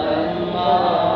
আল্লাহ।